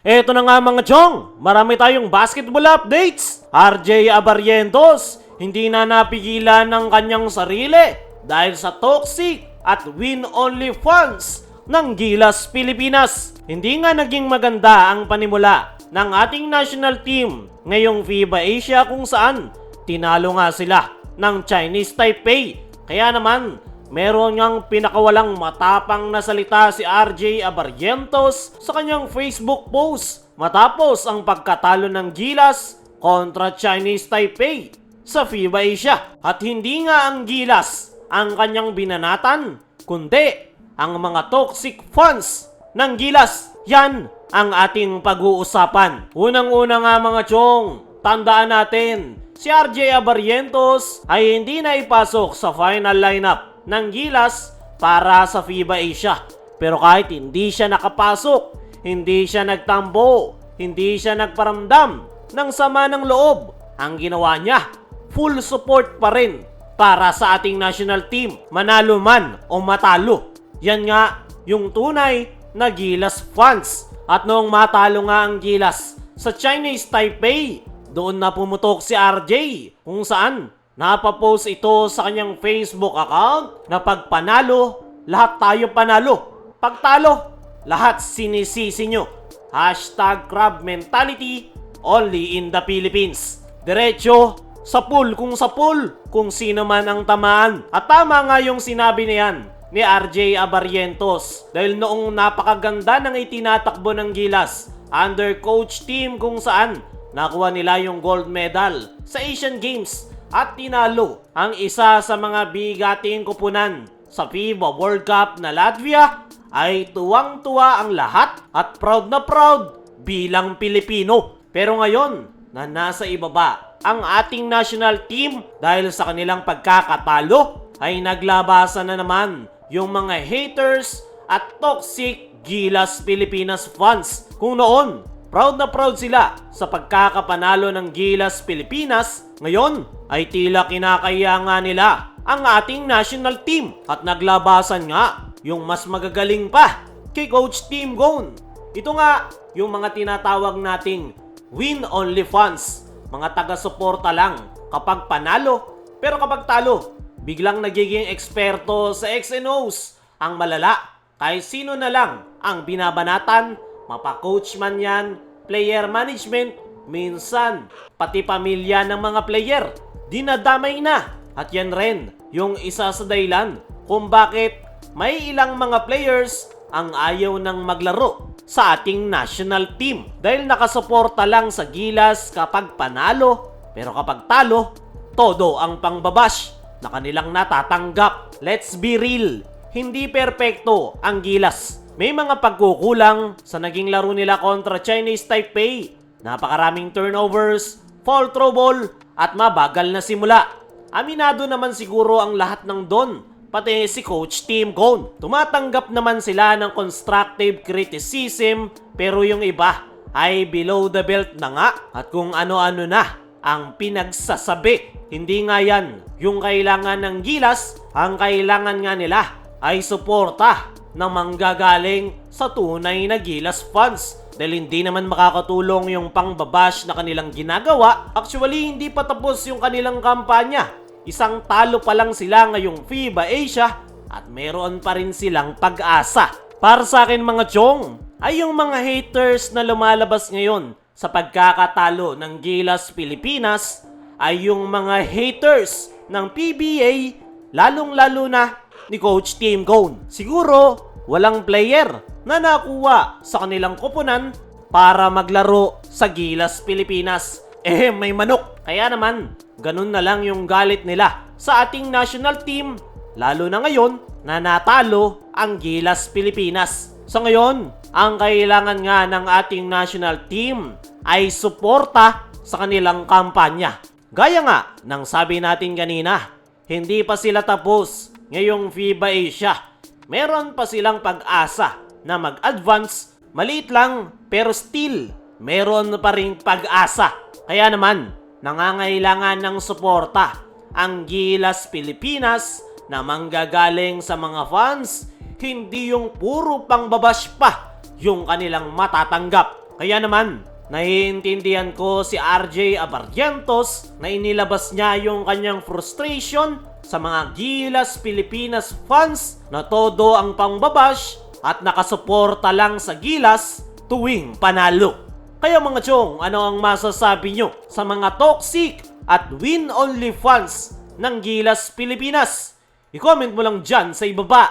Eto na nga mga chong, marami tayong basketball updates. RJ Abarrientos, hindi na napigilan ng kanyang sarili dahil sa toxic at win-only fans ng Gilas Pilipinas. Hindi nga naging maganda ang panimula ng ating national team ngayong FIBA Asia kung saan tinalo nga sila ng Chinese Taipei. Kaya naman, Meron ngang pinakawalang matapang na salita si RJ Abarrientos sa kanyang Facebook post matapos ang pagkatalo ng Gilas kontra Chinese Taipei sa FIBA Asia. At hindi nga ang Gilas ang kanyang binanatan, kundi ang mga toxic fans ng Gilas. Yan ang ating pag-uusapan. Unang-una nga mga chong, tandaan natin, si RJ Abarrientos ay hindi na ipasok sa final lineup ng Gilas para sa FIBA Asia. Pero kahit hindi siya nakapasok, hindi siya nagtambo, hindi siya nagparamdam ng sama ng loob, ang ginawa niya, full support pa rin para sa ating national team, manalo man o matalo. Yan nga yung tunay na Gilas fans. At noong matalo nga ang Gilas sa Chinese Taipei, doon na pumutok si RJ kung saan Napapost ito sa kanyang Facebook account na pag panalo, lahat tayo panalo. Pag talo, lahat sinisisi nyo. Hashtag crab mentality only in the Philippines. Diretso, sa pool kung sa pool, kung sino man ang tamaan. At tama nga yung sinabi niyan ni RJ Abarrientos dahil noong napakaganda ng itinatakbo ng Gilas under coach team kung saan nakuha nila yung gold medal sa Asian Games at tinalo ang isa sa mga bigating kupunan sa FIBA World Cup na Latvia ay tuwang-tuwa ang lahat at proud na proud bilang Pilipino. Pero ngayon na nasa ibaba ang ating national team dahil sa kanilang pagkakatalo ay naglabasan na naman yung mga haters at toxic Gilas Pilipinas fans. Kung noon Proud na proud sila sa pagkakapanalo ng Gilas Pilipinas. Ngayon ay tila kinakaya nga nila ang ating national team at naglabasan nga yung mas magagaling pa kay Coach Team Gone. Ito nga yung mga tinatawag nating win-only fans. Mga taga-suporta lang kapag panalo pero kapag talo biglang nagiging eksperto sa X&O's ang malala kahit sino na lang ang binabanatan Mapa-coach man yan, player management, minsan, pati pamilya ng mga player, dinadamay na. At yan rin, yung isa sa dahilan kung bakit may ilang mga players ang ayaw ng maglaro sa ating national team. Dahil nakasuporta lang sa gilas kapag panalo, pero kapag talo, todo ang pangbabash na kanilang natatanggap. Let's be real, hindi perpekto ang gilas may mga pagkukulang sa naging laro nila kontra Chinese Taipei. Napakaraming turnovers, fall trouble, at mabagal na simula. Aminado naman siguro ang lahat ng don, pati si Coach Team Cone. Tumatanggap naman sila ng constructive criticism pero yung iba ay below the belt na nga at kung ano-ano na ang pinagsasabi. Hindi nga yan yung kailangan ng gilas, ang kailangan nga nila ay suporta na manggagaling sa tunay na Gilas funds dahil hindi naman makakatulong yung pangbabash na kanilang ginagawa. Actually, hindi pa tapos yung kanilang kampanya. Isang talo pa lang sila ngayong FIBA Asia at meron pa rin silang pag-asa. Para sa akin mga chong, ay yung mga haters na lumalabas ngayon sa pagkakatalo ng Gilas Pilipinas ay yung mga haters ng PBA lalong-lalo na ni Coach Team Cone. Siguro, walang player na nakuha sa kanilang kupunan para maglaro sa Gilas Pilipinas. Eh, may manok. Kaya naman, ganun na lang yung galit nila sa ating national team, lalo na ngayon na natalo ang Gilas Pilipinas. Sa ngayon, ang kailangan nga ng ating national team ay suporta sa kanilang kampanya. Gaya nga ng sabi natin kanina, hindi pa sila tapos ngayong FIBA Asia. Meron pa silang pag-asa na mag-advance, maliit lang pero still meron pa ring pag-asa. Kaya naman, nangangailangan ng suporta ang Gilas Pilipinas na manggagaling sa mga fans, hindi yung puro pangbabash pa yung kanilang matatanggap. Kaya naman, naiintindihan ko si RJ Abarrientos na inilabas niya yung kanyang frustration sa mga Gilas Pilipinas fans na todo ang pangbabash at nakasuporta lang sa Gilas tuwing panalo. Kaya mga chong, ano ang masasabi nyo sa mga toxic at win-only fans ng Gilas Pilipinas? I-comment mo lang dyan sa ibaba.